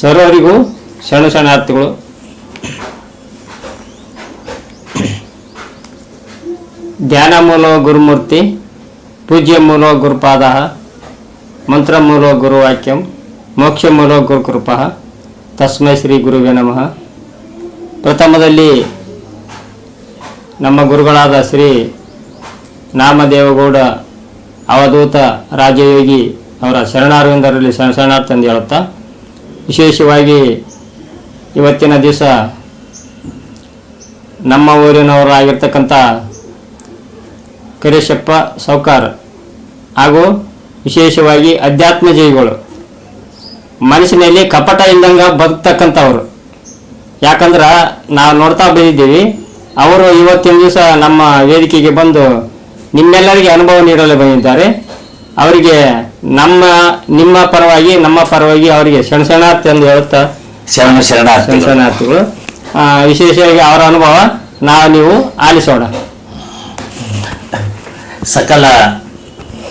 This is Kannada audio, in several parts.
ಸರ್ವರಿಗೂ ಶರಣ ಶರಣಾರ್ಥಿಗಳು ಧ್ಯಾನ ಮೂಲ ಗುರುಮೂರ್ತಿ ಪೂಜ್ಯ ಮೂಲ ಗುರುಪಾದ ಮಂತ್ರ ಮೂಲ ಗುರುವಾಕ್ಯಂ ಮೋಕ್ಷ ಮೂಲ ಗುರುಕೃಪ, ತಸ್ಮೈ ಶ್ರೀ ಗುರುವೇ ನಮಃ. ಪ್ರಥಮದಲ್ಲಿ ನಮ್ಮ ಗುರುಗಳಾದ ಶ್ರೀ ನಾಮದೇವಗೌಡ ಅವಧೂತ ರಾಜಯೋಗಿ ಅವರ ಶರಣಾರವಿಂದರಲ್ಲಿ ಶರಣಾರ್ಥ ಶರಣಾರ್ಥಿ ಎಂದು ಹೇಳುತ್ತಾ, ವಿಶೇಷವಾಗಿ ಇವತ್ತಿನ ದಿವಸ ನಮ್ಮ ಊರಿನವರಾಗಿರ್ತಕ್ಕಂಥ ಕರೇಶಪ್ಪ ಸೌಕಾರ್ ಹಾಗೂ ವಿಶೇಷವಾಗಿ ಅಧ್ಯಾತ್ಮ ಜೀವಿಗಳು ಮನಸ್ಸಿನಲ್ಲಿ ಕಪಟ ಇಲ್ಲದಂಗ ಬದುಕ್ತಕ್ಕಂಥವ್ರು. ಯಾಕಂದ್ರೆ ನಾವು ನೋಡ್ತಾ ಬಂದಿದ್ದೀವಿ, ಅವರು ಇವತ್ತಿನ ದಿವಸ ನಮ್ಮ ವೇದಿಕೆಗೆ ಬಂದು ನಿಮ್ಮೆಲ್ಲರಿಗೆ ಅನುಭವ ನೀಡಲು ಬಂದಿದ್ದಾರೆ. ಅವರಿಗೆ ನಮ್ಮ ನಿಮ್ಮ ಪರವಾಗಿ ನಮ್ಮ ಪರವಾಗಿ ಅವರಿಗೆ ಶರಣಾರ್ಥಿ ಎಂದು ಹೇಳುತ್ತಾ? ಶರಣ ಶರಣಾರ್ಥಿ ಶರಣಾರ್ಥಿಗಳು. ವಿಶೇಷವಾಗಿ ಅವರ ಅನುಭವ ನಾವು ನೀವು ಆಲಿಸೋಣ. ಸಕಲ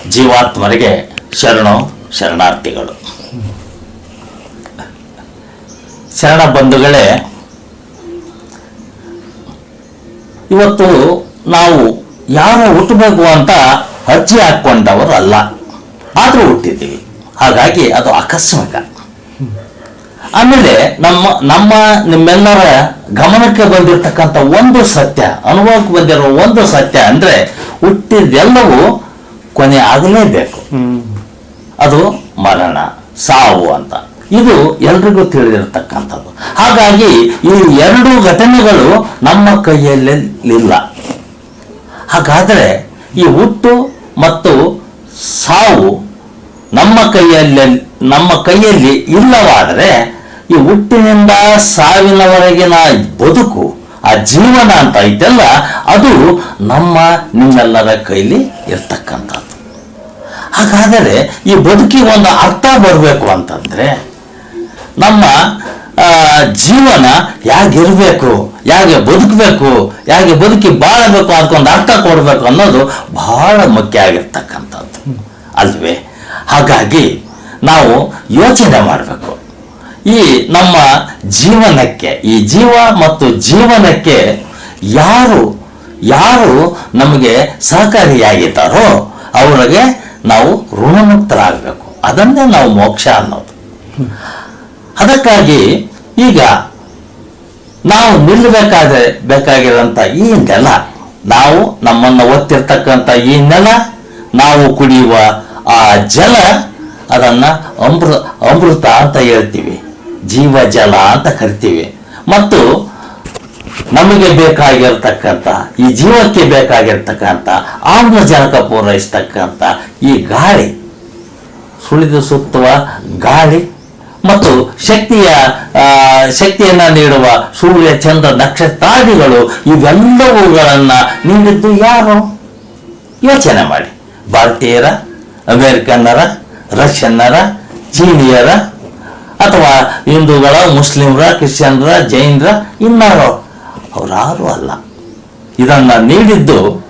ಜೀವಾತ್ಮರಿಗೆ ಶರಣು ಶರಣಾರ್ಥಿಗಳು. ಶರಣ ಬಂಧುಗಳೇ ಇವತ್ತು ನಾವು ಯಾರು ಹುಟ್ಟಬೇಕು ಅಂತ ಅರ್ಜಿ ಹಾಕ್ಕೊಂಡವರು ಅಲ್ಲ ಆದರೂ ಹುಟ್ಟಿದ್ದೀವಿ. ಹಾಗಾಗಿ ಅದು ಆಕಸ್ಮಿಕ. ಆಮೇಲೆ ನಮ್ಮ ನಮ್ಮ ನಿಮ್ಮೆಲ್ಲರ ಗಮನಕ್ಕೆ ಬಂದಿರತಕ್ಕಂಥ ಒಂದು ಸತ್ಯ, ಅನುಭವಕ್ಕೆ ಬಂದಿರೋ ಒಂದು ಸತ್ಯ ಅಂದ್ರೆ ಹುಟ್ಟಿದ್ದೆಲ್ಲವೂ ಕೊನೆ ಆಗಲೇಬೇಕು. ಅದು ಮರಣ, ಸಾವು ಅಂತ. ಇದು ಎಲ್ರಿಗೂ ತಿಳಿದಿರತಕ್ಕಂಥದ್ದು. ಹಾಗಾಗಿ ಈ ಎರಡು ಘಟನೆಗಳು ನಮ್ಮ ಕೈಯಲ್ಲಿಲ್ಲ ಹಾಗಾದರೆ ಈ ಹುಟ್ಟು ಮತ್ತು ಸಾವು ನಮ್ಮ ಕೈಯಲ್ಲಿ ನಮ್ಮ ಕೈಯಲ್ಲಿ ಇಲ್ಲವಾದರೆ ಈ ಹುಟ್ಟಿನಿಂದ ಸಾವಿನವರೆಗಿನ ಬದುಕು, ಆ ಜೀವನ ಅಂತ ಇದೆಲ್ಲ ಅದು ನಮ್ಮ ನಿಮ್ಮೆಲ್ಲರ ಕೈಲಿ ಇರ್ತಕ್ಕಂಥದ್ದು. ಹಾಗಾದರೆ ಈ ಬದುಕಿಗೆ ಒಂದು ಅರ್ಥ ಬರಬೇಕು ಅಂತಂದರೆ ನಮ್ಮ ಜೀವನ ಹೇಗಿರಬೇಕು ಹೇಗೆ ಬದುಕಬೇಕು ಹೇಗೆ ಬದುಕಿ ಬಾಳಬೇಕು ಅದಕ್ಕೊಂದು ಅರ್ಥ ಕೊಡಬೇಕು ಅನ್ನೋದು ಬಹಳ ಮುಖ್ಯ ಆಗಿರ್ತಕ್ಕಂಥದ್ದು. ಅಲ್ವೇ? ಹಾಗಾಗಿ ನಾವು ಯೋಚನೆ ಮಾಡಬೇಕು. ಈ ನಮ್ಮ ಜೀವನಕ್ಕೆ, ಈ ಜೀವ ಮತ್ತು ಜೀವನಕ್ಕೆ ಯಾರು ಯಾರು ನಮಗೆ ಸಹಕಾರಿಯಾಗಿದ್ದಾರೋ ಅವರಿಗೆ ನಾವು ಋಣಮುಕ್ತರಾಗಬೇಕು. ಅದನ್ನೇ ನಾವು ಮೋಕ್ಷ ಅನ್ನೋದು. ಅದಕ್ಕಾಗಿ ಈಗ ನಾವು ನಿಲ್ಲಬೇಕಾದ್ರೆ ಬೇಕಾಗಿರೋಂಥ ಈ ನೆಲ, ನಾವು ನಮ್ಮನ್ನು ಒತ್ತಿರ್ತಕ್ಕಂಥ ಈ ನೆಲ, ನಾವು ಕುಡಿಯುವ ಆ ಜಲ, ಅದನ್ನ ಅಮೃತ ಅಮೃತ ಅಂತ ಹೇಳ್ತೀವಿ, ಜೀವ ಜಲ ಅಂತ ಕರಿತೀವಿ. ಮತ್ತು ನಮಗೆ ಬೇಕಾಗಿರ್ತಕ್ಕಂಥ, ಈ ಜೀವಕ್ಕೆ ಬೇಕಾಗಿರ್ತಕ್ಕಂಥ, ಆಮ್ಲಜನಕ ಪೂರೈಸ್ತಕ್ಕಂಥ ಈ ಗಾಳಿ, ಸುಳಿದು ಸುತ್ತುವ ಗಾಳಿ. ಮತ್ತು ಶಕ್ತಿಯ ಶಕ್ತಿಯನ್ನ ನೀಡುವ ಸೂರ್ಯ, ಚಂದ್ರ, ನಕ್ಷತ್ರಾದಿಗಳು ಇವೆಲ್ಲವುಗಳನ್ನ ನೀಡಿದ್ದು ಯಾರು? ಯೋಚನೆ ಮಾಡಿ. ಭಾರತೀಯರ, ಅಮೇರಿಕನ್ನರ, ರಷ್ಯನ್ನರ, ಚೀನಿಯರ, ಅಥವಾ ಹಿಂದೂಗಳ, ಮುಸ್ಲಿಮರ, ಕ್ರಿಶ್ಚಿಯನ್ರ, ಜೈನರ, ಇನ್ನಾರೋ. ಅವರಾರು ಅಲ್ಲ. ಇದನ್ನ ನೀಡಿದ್ದು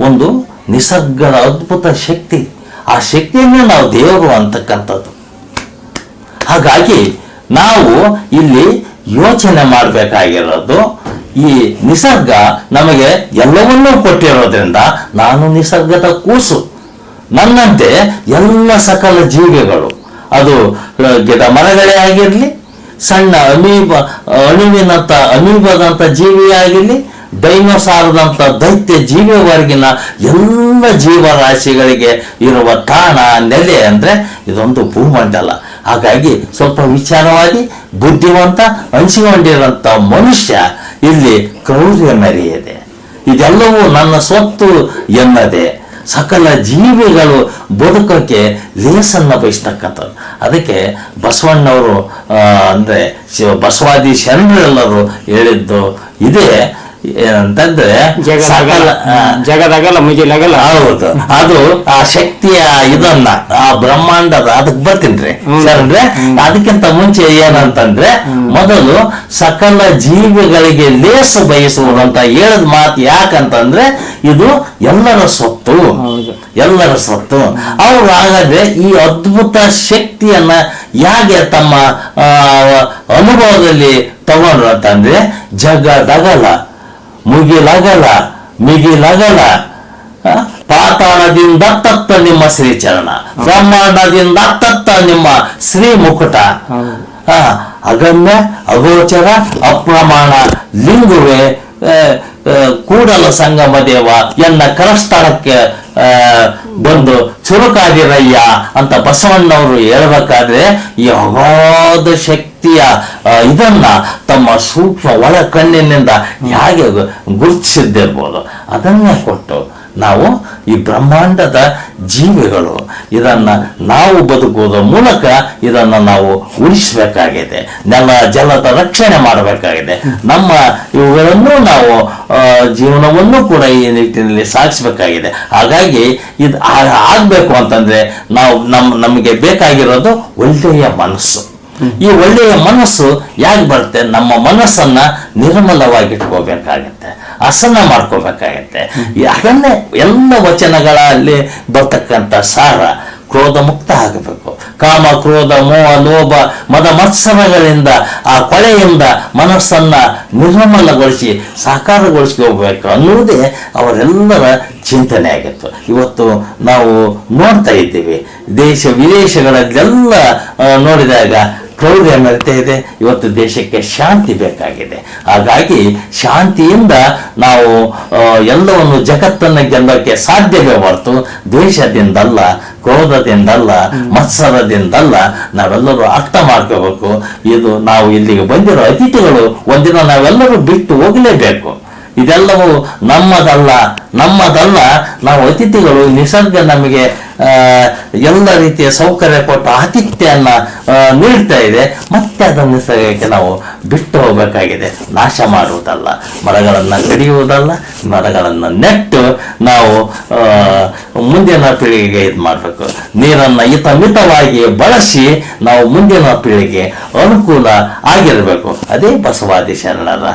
ಒಂದು ನಿಸರ್ಗದ ಅದ್ಭುತ ಶಕ್ತಿ. ಆ ಶಕ್ತಿಯನ್ನೇ ನಾವು ದೇವರು ಅಂತಕ್ಕಂಥದ್ದು. ಹಾಗಾಗಿ ನಾವು ಇಲ್ಲಿ ಯೋಚನೆ ಮಾಡಬೇಕಾಗಿರೋದು ಈ ನಿಸರ್ಗ ನಮಗೆ ಎಲ್ಲವನ್ನೂ ಕೊಟ್ಟಿರೋದ್ರಿಂದ ನಾನು ನಿಸರ್ಗದ ಕೂಸು. ನನ್ನಂತೆ ಎಲ್ಲ ಸಕಲ ಜೀವಿಗಳು. ಅದು ಗಿಡ ಮರಗಳೇ ಆಗಿರಲಿ, ಸಣ್ಣ ಅಮೀಬ ಅಣುವಿನಂತ ಅಮೀಬದಂತ ಜೀವಿ ಆಗಿರಲಿ ಡೈನೋಸಾರದಂತ ದೈತ್ಯ ಜೀವಿಯವರೆಗಿನ ಎಲ್ಲ ಜೀವರಾಶಿಗಳಿಗೆ ಇರುವ ತಾಣ, ನೆಲೆ ಅಂದರೆ ಇದೊಂದು ಭೂಮಂಡಲ. ಹಾಗಾಗಿ ಸ್ವಲ್ಪ ವಿಚಾರವಾಗಿ ಬುದ್ಧಿವಂತ ಹಂಚಿಕೊಂಡಿರುವಂಥ ಮನುಷ್ಯ ಇಲ್ಲಿ ಕ್ರೌರ್ಯ ಮೆರೆಯದೆ. ಇದೆಲ್ಲವೂ ನನ್ನ ಸ್ವತ್ತು ಎನ್ನದೆ. ಸಕಲ ಜೀವಿಗಳು ಬದುಕೋಕ್ಕೆ ಲೇಸನ್ನು ಬಯಸ್ತಕ್ಕಂಥದ್ದು. ಅದಕ್ಕೆ ಬಸವಣ್ಣವರು ಅಂದರೆ ಬಸವಾದಿ ಶರಣರೆಲ್ಲರೂ ಹೇಳಿದ್ದು ಇದೇ ಏನಂತಂದ್ರೆ ಜಗದಾಗಲ್ಲ. ಸಕಲ ಆ, ಮುಗಿಲಗಲ ಮುಗಿಲಾಗಲ್ಲ. ಹೌದು. ಅದು ಆ ಶಕ್ತಿಯ ಇದನ್ನ ಆ ಬ್ರಹ್ಮಾಂಡದ ಅದಕ್ಕೆ ಬರ್ತೀನಿ ಸರ್ ಅಂದ್ರೆ ಅದಕ್ಕಿಂತ ಮುಂಚೆ ಏನಂತಂದ್ರೆ ಮೊದಲು ಸಕಲ ಜೀವಿಗಳಿಗೆ ಲೇಸು ಅಂತ ಹೇಳದ್ ಮಾತು ಯಾಕಂತಂದ್ರೆ ಇದು ಎಲ್ಲರ ಸ್ವತ್ತು. ಎಲ್ಲರ ಸ್ವತ್ತು. ಅವ್ರು ಹಾಗಾದ್ರೆ ಈ ಅದ್ಭುತ ಶಕ್ತಿಯನ್ನ ಹೇಗೆ ತಮ್ಮ ಆ, ಅನುಭವದಲ್ಲಿ ತಗೊಂಡ್ರು ಅಂತಂದ್ರೆ ಜಗದಗಲ. ಮುಗಿಲಗಲ ಮಿಗಿಲಗಲ ಪಾತಾಳದಿಂದ ತತ್ತ ನಿಮ್ಮ ಶ್ರೀಚರಣ ಬ್ರಹ್ಮಾಂಡದಿಂದ ತತ್ತ ನಿಮ್ಮ ಶ್ರೀ ಮುಕುಟ. ಅಗಮ್ಯ ಅಗೋಚರ ಅಪ್ರಮಾಣ ಲಿಂಗುವೆ ಕೂಡಲ ಸಂಗಮ ದೇವ ಎನ್ನ ಕರಸ್ಥಳಕ್ಕೆ ಬಂದು ಚುರುಕಾಗಿರಯ್ಯ ಅಂತ ಬಸವಣ್ಣವರು ಹೇಳ್ಬೇಕಾದ್ರೆ ಯಾವಾದ ಅಗಾಧ ಆ, ಇದನ್ನ ತಮ್ಮ ಸೂಕ್ಷ್ಮ ಒಳ ಕಣ್ಣಿನಿಂದ ಹೇಗೆ ಗುರುತಿಸಿದ್ದಿರ್ಬೋದು. ಅದನ್ನೇ ಕೊಟ್ಟು ನಾವು ಈ ಬ್ರಹ್ಮಾಂಡದ ಜೀವಿಗಳು ಇದನ್ನ ನಾವು ಬದುಕುವುದರ ಮೂಲಕ ಇದನ್ನ ನಾವು ಉಳಿಸಬೇಕಾಗಿದೆ. ನೆಲ ಜಲದ ರಕ್ಷಣೆ ಮಾಡಬೇಕಾಗಿದೆ. ನಮ್ಮ ಇವುಗಳನ್ನು ನಾವು ಜೀವನವನ್ನು ಕೂಡ ಈ ನಿಟ್ಟಿನಲ್ಲಿ ಸಾಗಿಸಬೇಕಾಗಿದೆ. ಹಾಗಾಗಿ ಇದು ಆಗಬೇಕು ಅಂತಂದ್ರೆ ನಾವು ನಮ್ ನಮಗೆ ಬೇಕಾಗಿರೋದು ಒಳ್ಳೆಯ ಮನಸ್ಸು. ಈ ಒಳ್ಳೆಯ ಮನಸ್ಸು ಯಾಕೆ ಬರುತ್ತೆ? ನಮ್ಮ ಮನಸ್ಸನ್ನ ನಿರ್ಮಲವಾಗಿಟ್ಕೋಬೇಕಾಗತ್ತೆ ಹಸನ ಮಾಡ್ಕೋಬೇಕಾಗತ್ತೆ. ಅದನ್ನೇ ಎಲ್ಲ ವಚನಗಳಲ್ಲಿ ಬರ್ತಕ್ಕಂಥ ಸಾರ ಕ್ರೋಧ ಮುಕ್ತ ಆಗಬೇಕು. ಕಾಮ, ಕ್ರೋಧ, ಮೋಹ, ಲೋಭ, ಮದ ಮತ್ಸರಗಳಿಂದ ಆ ಕೊಳೆಯಿಂದ ಮನಸ್ಸನ್ನ ನಿರ್ಮಲಗೊಳಿಸಿ ಸಾಕಾರಗೊಳಿಸ್ಕೋಬೇಕು ಅನ್ನುವುದೇ ಅವರೆಲ್ಲರ ಚಿಂತನೆ ಆಗಿತ್ತು. ಇವತ್ತು ನಾವು ನೋಡ್ತಾ ಇದ್ದೀವಿ. ದೇಶ ವಿದೇಶಗಳಲ್ಲೆಲ್ಲ ನೋಡಿದಾಗ ಕ್ರೌರ್ಯ ಮೆರೆತಾ ಇದೆ ಇವತ್ತು ದೇಶಕ್ಕೆ ಶಾಂತಿ ಬೇಕಾಗಿದೆ. ಹಾಗಾಗಿ ಶಾಂತಿಯಿಂದ ನಾವು ಎಲ್ಲವನ್ನು ಜಗತ್ತನ್ನು ಗೆಲ್ಲೋಕೆ ಸಾಧ್ಯವೇ ಹೊರತು ದ್ವೇಷದಿಂದಲ್ಲ ಕ್ರೋಧದಿಂದಲ್ಲ, ಮತ್ಸರದಿಂದಲ್ಲ ನಾವೆಲ್ಲರೂ ಅರ್ಥ ಮಾಡ್ಕೋಬೇಕು. ಇದು ನಾವು ಇಲ್ಲಿಗೆ ಬಂದಿರೋ ಅತಿಥಿಗಳು, ಒಂದಿನ ನಾವೆಲ್ಲರೂ ಬಿಟ್ಟು ಹೋಗಲೇಬೇಕು. ಇದೆಲ್ಲವೂ ನಮ್ಮದಲ್ಲ. ನಮ್ಮದಲ್ಲ, ನಾವು ಅತಿಥಿಗಳು ನಿಸರ್ಗ ನಮಗೆ ಎಲ್ಲ ರೀತಿಯ ಸೌಕರ್ಯ ಕೊಟ್ಟು ಆತಿಥ್ಯನ್ನ ನೀಡ್ತಾ ಇದೆ. ಮತ್ತೆ ಅದನ್ನು ನಿಸರ್ಗಕ್ಕೆ ನಾವು ಬಿಟ್ಟು ಹೋಗಬೇಕಾಗಿದೆ. ನಾಶ ಮಾಡುವುದಲ್ಲ. ಮರಗಳನ್ನು ಕಡಿಯುವುದಲ್ಲ ಮರಗಳನ್ನು ನೆಟ್ಟು ನಾವು ಮುಂದಿನ ಪೀಳಿಗೆಗೆ ಇದು ಮಾಡಬೇಕು. ನೀರನ್ನು ಹಿತಮಿತವಾಗಿ ಬಳಸಿ ನಾವು ಮುಂದಿನ ಪೀಳಿಗೆ ಅನುಕೂಲ ಆಗಿರಬೇಕು. ಅದೇ ಬಸವಾದಿ ಶರಣರ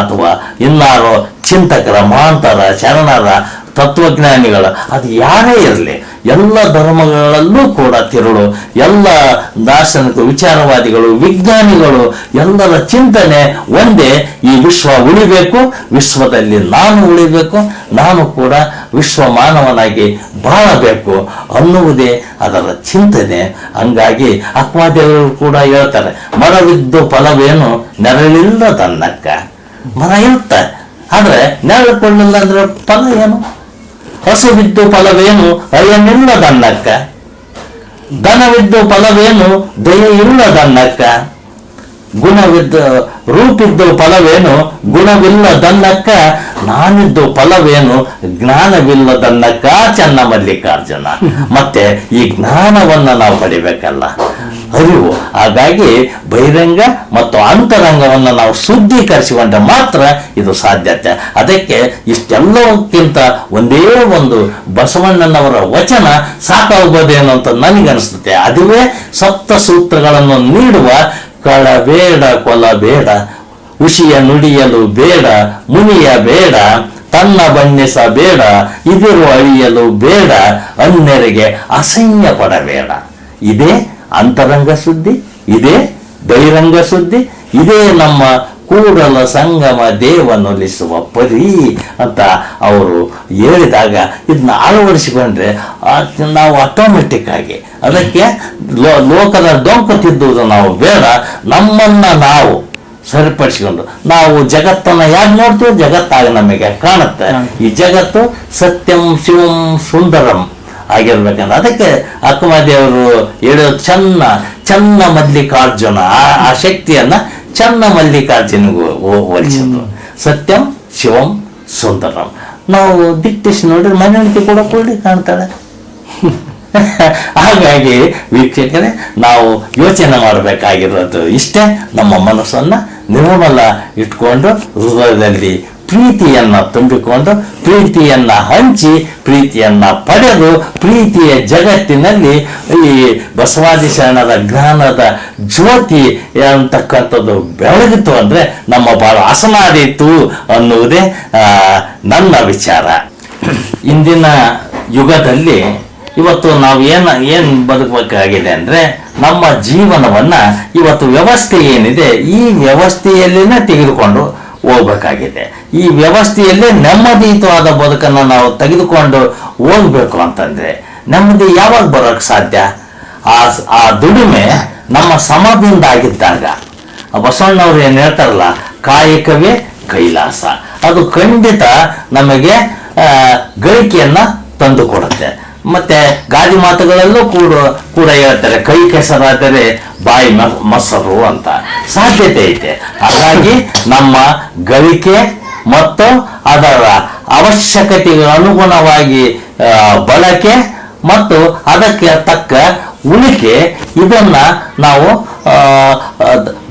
ಅಥವಾ ಇನ್ನಾರೋ ಚಿಂತಕರ ಮಹಾಂತರ ಶರಣರ, ತತ್ವಜ್ಞಾನಿಗಳ, ಅದು ಯಾರೇ ಇರಲಿ, ಎಲ್ಲ ಧರ್ಮಗಳಲ್ಲೂ ಕೂಡ ತಿರುಳು, ಎಲ್ಲ ದಾರ್ಶನಿಕ ವಿಚಾರವಾದಿಗಳು, ವಿಜ್ಞಾನಿಗಳು, ಎಲ್ಲರ ಚಿಂತನೆ ಒಂದೇ, ಈ ವಿಶ್ವ ಉಳಿಬೇಕು, ವಿಶ್ವದಲ್ಲಿ ನಾನು ಉಳಿಬೇಕು, ನಾನು ಕೂಡ ವಿಶ್ವ ಮಾನವನಾಗಿ ಬಾಳಬೇಕು ಅನ್ನುವುದೇ ಅದರ ಚಿಂತನೆ. ಹಂಗಾಗಿ ಅಕ್ವಾದೇವರು ಕೂಡ ಹೇಳ್ತಾರೆ, ಮರವಿದ್ದು ಫಲವೇನು ನೆರಳಿಲ್ಲದನ್ನಕ್ಕ ಮರ ಇರುತ್ತೆ ಆದ್ರೆ ನೆರಳು ಕೊಳ್ಳಿಲ್ಲ ಅಂದ್ರೆ ಫಲ ಏನು? ಹಸುವಿದ್ದು ಫಲವೇನು? ಅಯ್ಯನಿಲ್ಲದನ್ನಕ್ಕ ದನವಿದ್ದು ಫಲವೇನು? ದಯ ಇಲ್ಲದನ್ನಕ್ಕ ಗುಣವಿದ್ದ, ರೂಪಿದ್ದು ಫಲವೇನು? ಗುಣವಿಲ್ಲದನ್ನಕ್ಕ ನಾನಿದ್ದು ಫಲವೇನು? ಜ್ಞಾನವಿಲ್ಲದನ್ನಕ್ಕ ಚೆನ್ನ ಮಲ್ಲಿಕಾರ್ಜುನ ಮತ್ತೆ ಈ ಜ್ಞಾನವನ್ನ ನಾವು ಪಡಿಬೇಕಲ್ಲ. ಅರಿವು ಹಾಗಾಗಿ ಬಹಿರಂಗ ಮತ್ತು ಅಂತರಂಗವನ್ನು ನಾವು ಶುದ್ಧೀಕರಿಸಿಕೊಂಡ್ರೆ ಮಾತ್ರ ಇದು ಸಾಧ್ಯತೆ. ಅದಕ್ಕೆ ಇಷ್ಟೆಲ್ಲಕ್ಕಿಂತ ಒಂದೇ ಒಂದು ಬಸವಣ್ಣನವರ ವಚನ ಸಾಕಾಗ್ಬೋದೇನೋ ಅಂತ ನನಗನ್ನಿಸುತ್ತೆ ಅದುವೇ ಸಪ್ತ ಸೂತ್ರಗಳನ್ನು ನೀಡುವ ಕಳಬೇಡ ಕೊಲಬೇಡ ಉಷಿಯ ನುಡಿಯಲು ಬೇಡ, ಮುನಿಯ ಬೇಡ, ತನ್ನ ಬಣ್ಣಿಸಬೇಡ ಇದಿರು ಅಳಿಯಲು ಬೇಡ, ಅನ್ಯರಿಗೆ ಅಸಹ್ಯ ಪಡಬೇಡ. ಇದೇ ಅಂತರಂಗ ಸುದ್ದಿ, ಇದೇ ಬಹಿರಂಗ ಸುದ್ದಿ, ಇದೇ ನಮ್ಮ ಕೂಡಲ ಸಂಗಮ ದೇವನೊಲಿಸುವ ಪರಿ ಅಂತ ಅವರು ಹೇಳಿದಾಗ ಇದನ್ನ ಅಳವಡಿಸಿಕೊಂಡ್ರೆ ನಾವು ಆಟೋಮೆಟಿಕ್ ಆಗಿ. ಅದಕ್ಕೆ ಲೋ- ಲೋಕದ ಡೊಂಕು ತಿದ್ದುವುದು ನಾವು ಬೇಡ, ನಮ್ಮನ್ನ ನಾವು ಸರಿಪಡಿಸಿಕೊಂಡು. ನಾವು ಜಗತ್ತನ್ನು ಯಾಕೆ ನೋಡ್ತೀವಿ ಜಗತ್ತಾಗ ನಮಗೆ ಕಾಣುತ್ತೆ. ಈ ಜಗತ್ತು ಸತ್ಯಂ ಶಿವಂ ಸುಂದರಂ. ಆಗಿರ್ಬೇಕಂದ್ರೆ. ಅದಕ್ಕೆ ಅಕ್ಕಮದೇವರು ಹೇಳೋ ಚನ್ನ ಚನ್ನ ಮಲ್ಲಿಕಾರ್ಜುನ. ಆ- ಆ ಶಕ್ತಿಯನ್ನ ಚನ್ನ ಮಲ್ಲಿಕಾರ್ಜುನಿಗೂ ಹೋಲಿಸಿದ್ರು ಸತ್ಯಂ ಶಿವಂ ಸುಂದರಂ. ನಾವು ದಿಟ್ಟಿಸಿ ನೋಡಿದ್ರೆ ಮನೆಯೊಳಗೆ ಕೂಡ ಕೂಡಿ ಕಾಣ್ತಾಳೆ. ಹಾಗಾಗಿ ವೀಕ್ಷಕರೇ ನಾವು ಯೋಚನೆ ಮಾಡಬೇಕಾಗಿರೋದು ಇಷ್ಟೇ ನಮ್ಮ ಮನಸ್ಸನ್ನು ನಿರ್ಮಲ ಇಟ್ಕೊಂಡು ಹೃದಯದಲ್ಲಿ ಪ್ರೀತಿಯನ್ನ ತುಂಬಿಕೊಂಡು, ಪ್ರೀತಿಯನ್ನ ಹಂಚಿ, ಪ್ರೀತಿಯನ್ನ ಪಡೆದು, ಪ್ರೀತಿಯ ಜಗತ್ತಿನಲ್ಲಿ ಈ ಬಸವಾದಿ ಶರಣರ ಜ್ಞಾನದ ಜ್ಯೋತಿ ಅಂತಕ್ಕಂಥದ್ದು ಬೆಳಗಿತು ಅಂದ್ರೆ ನಮ್ಮ ಬಾಳ ಹಸನಾದೀತು ಅನ್ನುವುದೇ ನನ್ನ ವಿಚಾರ. ಇಂದಿನ ಯುಗದಲ್ಲಿ ಇವತ್ತು ನಾವು ಏನು ಏನು ಬದುಕಬೇಕಾಗಿದೆ ಅಂದ್ರೆ ನಮ್ಮ ಜೀವನವನ್ನ ಇವತ್ತು ವ್ಯವಸ್ಥೆ ಏನಿದೆ, ಈ ವ್ಯವಸ್ಥೆಯಲ್ಲಿನೇ ತೆಗೆದುಕೊಂಡು ಹೋಗ್ಬೇಕಾಗಿದೆ. ಈ ವ್ಯವಸ್ಥೆಯಲ್ಲೇ ನೆಮ್ಮದಿಯುತವಾದ ಬದುಕನ್ನು ನಾವು ತೆಗೆದುಕೊಂಡು ಹೋಗ್ಬೇಕು ಅಂತಂದ್ರೆ ನೆಮ್ಮದಿ ಯಾವಾಗ ಬರೋಕ್ ಸಾಧ್ಯ? ಆ ಆ ದುಡಿಮೆ ನಮ್ಮ ಸಮದಿಂದ ಆಗಿದ್ದಾಗ. ಬಸವಣ್ಣವ್ರು ಏನು ಹೇಳ್ತಾರಲ್ಲ, ಕಾಯಕವೇ ಕೈಲಾಸ. ಅದು ಖಂಡಿತ ನಮಗೆ ಗಳಿಕೆಯನ್ನು ತಂದುಕೊಡುತ್ತೆ. ತಂದು ಕೊಡುತ್ತೆ ಮತ್ತೆ ಗಾದಿ ಮಾತುಗಳಲ್ಲೂ ಕೂಡ ಕೂಡ ಹೇಳ್ತಾರೆ, ಕೈ ಕೆಸರಾದರೆ ಬಾಯಿ ಮಸರು ಅಂತ. ಸಾಧ್ಯತೆ ಐತೆ ಹಾಗಾಗಿ ನಮ್ಮ ಗಳಿಕೆ ಮತ್ತು ಅದರ ಅವಶ್ಯಕತೆಗೆ ಅನುಗುಣವಾಗಿ ಬಳಕೆ ಮತ್ತು ಅದಕ್ಕೆ ತಕ್ಕ ಉಳಿಕೆ ಇದನ್ನ ನಾವು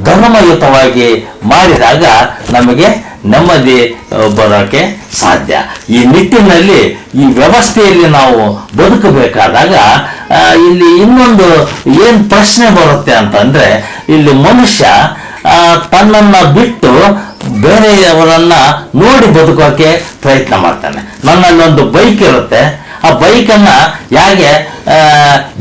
ಧರ್ಮಯುತವಾಗಿ ಮಾಡಿದಾಗ ನಮಗೆ ನೆಮ್ಮದಿ ಬರೋಕ್ಕೆ ಬರೋಕೆ ಸಾಧ್ಯ. ಈ ನಿಟ್ಟಿನಲ್ಲಿ ಈ ವ್ಯವಸ್ಥೆಯಲ್ಲಿ ನಾವು ಬದುಕಬೇಕಾದಾಗ ಇಲ್ಲಿ ಇನ್ನೊಂದು ಏನು ಪ್ರಶ್ನೆ ಬರುತ್ತೆ ಅಂತಂದ್ರೆ, ಇಲ್ಲಿ ಮನುಷ್ಯ ತನ್ನನ್ನು ಬಿಟ್ಟು ಬೇರೆಯವರನ್ನ ನೋಡಿ ಬದುಕೋಕೆ ಪ್ರಯತ್ನ ಮಾಡ್ತಾನೆ. ನನ್ನಲ್ಲಿ ಒಂದು ಬೈಕ್ ಇರುತ್ತೆ. ಆ ಬೈಕನ್ನ ಹೇಗೆ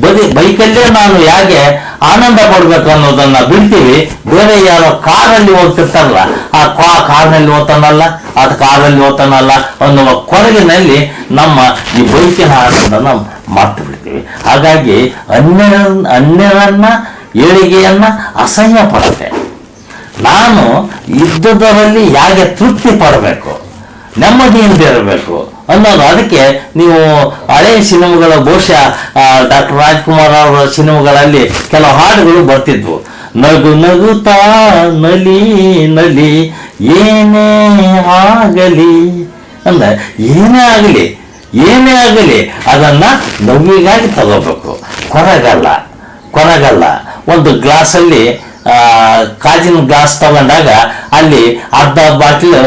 ಬದಿ, ಬೈಕಲ್ಲೇ ನಾನು ಹೇಗೆ ಆನಂದ ಪಡ್ಬೇಕು ಅನ್ನೋದನ್ನ ಬಿಡ್ತೀವಿ. ಬೇರೆ ಯಾರೋ ಕಾರಲ್ಲಿ ಹೋಗ್ತಿರ್ತಾರಲ್ಲ, ಆ ಕಾ ಕಾರ್ನಲ್ಲಿ ಹೋಗ್ತಾನಲ್ಲ ಅದು ಕಾರಲ್ಲಿ ಹೋಗ್ತಾನಲ್ಲ ಅನ್ನುವ ಕೊರಗಿನಲ್ಲಿ ನಮ್ಮ ಈ ಬೈಕಿನ ಆನಂದನ ಮಾತು ಬಿಡ್ತೀವಿ ಹಾಗಾಗಿ ಅನ್ಯರನ್ನ ಅನ್ಯರನ್ನ ಏಳಿಗೆಯನ್ನ ಅಸಹ್ಯ ಪಡುತ್ತೆ ನಾನು ಇದ್ದುದರಲ್ಲಿ ಹೇಗೆ ತೃಪ್ತಿ ಪಡಬೇಕು? ನೆಮ್ಮದಿಯಿಂದ ಇರಬೇಕು. ಅನ್ನೋದು ಅದಕ್ಕೆ ನೀವು ಹಳೆಯ ಸಿನಿಮಾಗಳ ಬಹುಶಃ ಡಾಕ್ಟರ್ ರಾಜ್ಕುಮಾರ್ ಅವರ ಸಿನಿಮಾಗಳಲ್ಲಿ ಕೆಲವು ಹಾಡುಗಳು ಬರ್ತಿದ್ವು. ನಗು ನಗುತ್ತಾ ನಲಿ ನಲಿ, ಏನೇ ಆಗಲಿ, ಅಂದ, ಏನೇ ಆಗಲಿ ಏನೇ ಆಗಲಿ, ಅದನ್ನ ನವಿಗಾಗಿ ತಗೋಬೇಕು. ಕೊರಗಲ್ಲ ಕೊರಗಲ್ಲ. ಒಂದು ಗ್ಲಾಸಲ್ಲಿ ಕಾಜಿನ ಗ್ಲಾಸ್ ತಗೊಂಡಾಗ ಅಲ್ಲಿ ಅರ್ಧ ಬಾಟ್ಲು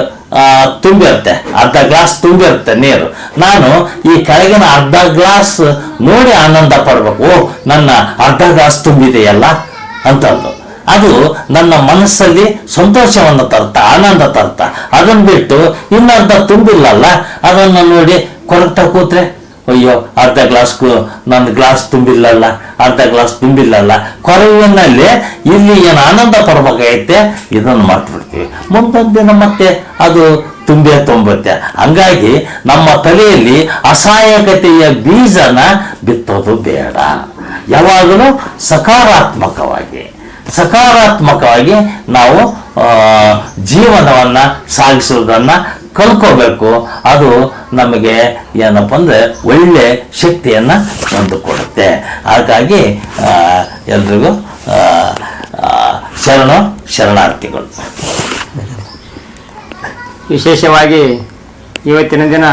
ತುಂಬಿರುತ್ತೆ. ಅರ್ಧ ಗ್ಲಾಸ್ ತುಂಬಿರುತ್ತೆ ನೀರು. ನಾನು ಈ ಕೆಳಗಿನ ಅರ್ಧ ಗ್ಲಾಸ್ ನೋಡಿ ಆನಂದ ಪಡಬೇಕು. ನನ್ನ ಅರ್ಧ ಗ್ಲಾಸ್ ತುಂಬಿದೆಯಲ್ಲ? ಅಂತಂದು ಅದು ನನ್ನ ಮನಸ್ಸಲ್ಲಿ ಸಂತೋಷವನ್ನು ತರ್ತ, ಆನಂದ ತರ್ತ. ಅದನ್ನು ಬಿಟ್ಟು ಇನ್ನರ್ಧ ತುಂಬಿಲ್ಲಲ್ಲ? ಅದನ್ನು ನೋಡಿ ಕೊರಗ್ತಾ ಕೂತ್ರೆ? ಅಯ್ಯೋ, ಅರ್ಧ ಗ್ಲಾಸ್ ನನ್ನ ಗ್ಲಾಸ್ ತುಂಬಿಲ್ಲಲ್ಲ, ಅರ್ಧ ಗ್ಲಾಸ್ ತುಂಬಿಲ್ಲಲ್ಲ. ಕೊರವಿನಲ್ಲಿ ಇಲ್ಲಿ ಏನು ಆನಂದ ಪಡ್ಬೇಕಾಗೈತೆ? ಇದನ್ನು ಮರ್ತು ಬಿಡ್ತೀವಿ ಮುಂದೊಂದು ದಿನ ಮತ್ತೆ ಅದು ತುಂಬೇ ತುಂಬುತ್ತೆ. ಹಂಗಾಗಿ ನಮ್ಮ ತಲೆಯಲ್ಲಿ ಅಸಹಾಯಕತೆಯ ಬೀಜನ ಬಿತ್ತೋದು ಬೇಡ. ಯಾವಾಗಲೂ ಸಕಾರಾತ್ಮಕವಾಗಿ ಸಕಾರಾತ್ಮಕವಾಗಿ ನಾವು ಜೀವನವನ್ನ ಸಾಗಿಸುವುದನ್ನ ಕಲ್ಕೋಬೇಕು ಅದು ನಮಗೆ ಏನಪ್ಪ ಅಂದ್ರೆ ಒಳ್ಳೆ ಶಕ್ತಿಯನ್ನ ತಂದು ಕೊಡುತ್ತೆ ಹಾಗಾಗಿ ಎಲ್ರಿಗೂ ಶರಣ ಶರಣಾರ್ಥಿಗಳು. ವಿಶೇಷವಾಗಿ ಇವತ್ತಿನ ದಿನ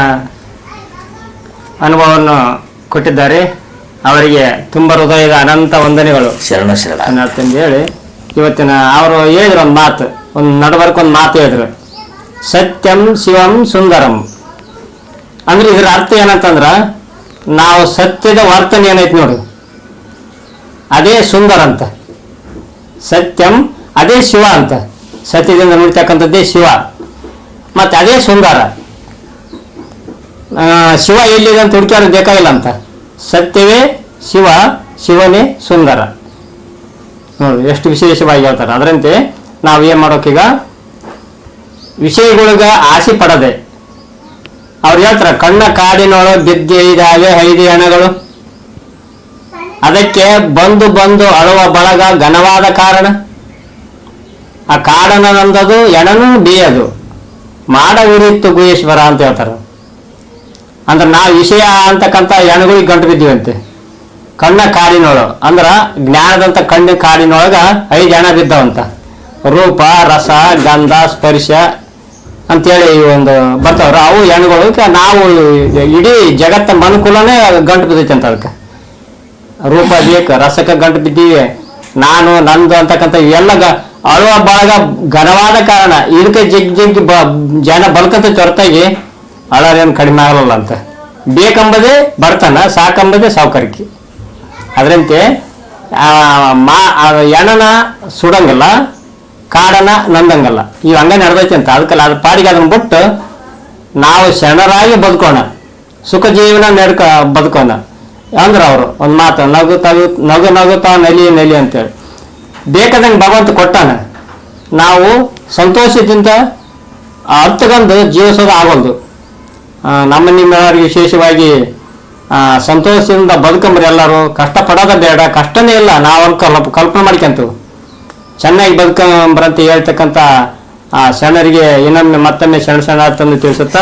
ಅನುಭವವನ್ನು ಕೊಟ್ಟಿದ್ದಾರೆ. ಅವರಿಗೆ ತುಂಬ ಹೃದಯದ ಅನಂತ ವಂದನೆಗಳು. ಶರಣ ಶರಣ. ಅಂತಂದು ಹೇಳಿ ಇವತ್ತಿನ ಅವರು ಹೇಳಿದ್ರು ಒಂದು ಮಾತು ಒಂದು ನಡವರ್ಕೊಂದು ಮಾತು ಹೇಳಿದ್ರು. ಸತ್ಯಂ ಶಿವಂ ಸುಂದರಂ. ಅಂದ್ರೆ ಇದರ ಅರ್ಥ ಏನಂತಂದ್ರ, ನಾವು ಸತ್ಯದ ವರ್ತನೆ ಏನೈತಿ ನೋಡಿ. ಅದೇ ಸುಂದರ ಅಂತ. ಸತ್ಯಂ, ಅದೇ ಶಿವ ಅಂತ. ಸತ್ಯದಿಂದ ನೋಡ್ತಕ್ಕಂಥದ್ದೇ ಶಿವ. ಮತ್ತೆ ಅದೇ ಸುಂದರ. ಶಿವ ಎಲ್ಲಿದೆ ಅಂತ ಹುಡುಕ್ಯಾರು ಬೇಕಾಗಿಲ್ಲ ಅಂತ. ಸತ್ಯವೇ ಶಿವ, ಶಿವನೇ ಸುಂದರ. ನೋಡಿ, ಎಷ್ಟು ವಿಶೇಷವಾಗಿ ಹೇಳ್ತಾರೆ. ಅದರಂತೆ ನಾವು ಏನು ಮಾಡೋಕೀಗ? ವಿಷಯಗಳಿಗೆ ಆಸೆ ಪಡದೆ. ಅವ್ರು ಹೇಳ್ತಾರೆ, ಕಣ್ಣ ಕಾಡಿನೊಳ ಬಿದ್ದಿದಾವೆ ಐದು ಹೆಣಗಳು. ಅದಕ್ಕೆ ಬಂದು ಬಂದು ಅಳುವ ಬಳಗ ಘನವಾದ ಕಾರಣ. ಆ ಕಾಡನ ನಂದದು ಎಣನೂ ಬೀಯದು. ಮಾಡ ಉರಿತ್ತು ಗುಹೇಶ್ವರ ಅಂತ ಹೇಳ್ತಾರೆ. ಅಂದ್ರೆ ನಾವು ವಿಷಯ ಅಂತಕ್ಕಂಥ ಎಣಗಳಿಗೆ ಗಂಟು ಬಿದ್ದೀವಂತೆ. ಕಣ್ಣ ಕಾಡಿನೊಳ ಅಂದ್ರ ಜ್ಞಾನದಂತ ಕಣ್ಣ ಕಾಡಿನೊಳಗ ಐದು ಹೆಣ ಬಿದ್ದವಂತ. ರೂಪ, ರಸ, ಗಂಧ, ಸ್ಪರ್ಶ ಅಂತೇಳಿ ಒಂದು ಬರ್ತಾವ್ರ. ಅವು ಹೆಣ್ಗಳು ನಾವು ಇಡೀ ಜಗತ್ತ ಮನುಕುಲನೇ ಗಂಟು ಬಿದ್ದೈತೆ ಅಂತ ಅದಕ್ಕೆ. ರೂಪ ಬೇಕು, ರಸಕ್ಕೆ ಗಂಟು ಬಿದ್ದೀವಿ. ನಾನು, ನಂದು ಅಂತಕ್ಕಂಥ ಇವೆಲ್ಲ ಅಳುವ ಬಳಗ ಘನವಾದ ಕಾರಣ. ಇದಕ್ಕೆ ಜಿಗ್ ಜಗ್ ಬ, ಜನ ಬಲ್ಕಂತ ಹೊರತಾಗಿ ಅಳರೇನು ಕಡಿಮೆ ಆಗಲ್ಲ ಅಂತ. ಬೇಕಂಬದೇ ಬರ್ತಾನ ಸಾಕಂಬದೇ ಸಾವುಕಾರಿಕೆ. ಅದರಂತೆ ಮಾ ಎಣ್ಣನ ಸುಡಂಗಿಲ್ಲ. ಕಾಡನ ನಂದಂಗಲ್ಲ. ಇವು ಹಂಗ ನಡೆದೈತೆ ಅಂತ. ಅದಕ್ಕಲ್ಲ ಅದ್ರ ಪಾಡಿಗೆ ಅದನ್ನ ಬಿಟ್ಟು ನಾವು ಶರಣರಾಗಿ ಬದುಕೋಣ. ಸುಖ ಜೀವನ ನಡ್ಕ ಬದುಕೋಣ. ಅಂದ್ರ ಅವರು ಒಂದು ಮಾತು, ನಗು ತಗು, ನಗು ನಗುತ್ತಾ ನಲಿ ನಲಿ ಅಂತೇಳಿ. ಬೇಕಾದಂಗೆ ಭಗವಂತ ಕೊಟ್ಟಾನ. ನಾವು ಸಂತೋಷದಿಂದ ಅರ್ಥಗಂದು ಜೀವಿಸೋದು ಆಗೋದು ನಮ್ಮ ನಿಮ್ಮವರಿಗೆ ವಿಶೇಷವಾಗಿ ಸಂತೋಷದಿಂದ ಬದುಕಂಬ್ರಿ ಎಲ್ಲರೂ. ಕಷ್ಟಪಡೋದ ಬೇಡ, ಕಷ್ಟನೇ ಇಲ್ಲ. ನಾವು ಕಲ್ಪ ಕಲ್ಪನೆ ಮಾಡ್ಕೊಂತೀವಿ. ಚೆನ್ನಾಗಿ ಬದುಕಂಬ್ರಂತ ಹೇಳ್ತಕ್ಕಂಥ ಆ ಶರಣರಿಗೆ ಇನ್ನೊಮ್ಮೆ ಮತ್ತೊಮ್ಮೆ ಶರಣ ಶರಣಾರ್ಥನ್ನು ತಿಳಿಸುತ್ತಾ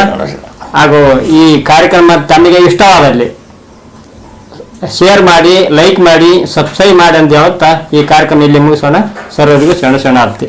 ಹಾಗೂ ಈ ಕಾರ್ಯಕ್ರಮ ತಮಗೆ ಇಷ್ಟವಾದಲ್ಲಿ ಶೇರ್ ಮಾಡಿ ಲೈಕ್ ಮಾಡಿ ಸಬ್ಸ್ಕ್ರೈಬ್ ಮಾಡಿ ಅಂತ ಹೇಳುತ್ತಾ ಈ ಕಾರ್ಯಕ್ರಮ ಇಲ್ಲಿ ಮುಗಿಸೋಣ. ಸರ್ವರಿಗೂ ಶರಣ ಶರಣಾರ್ಥಿ.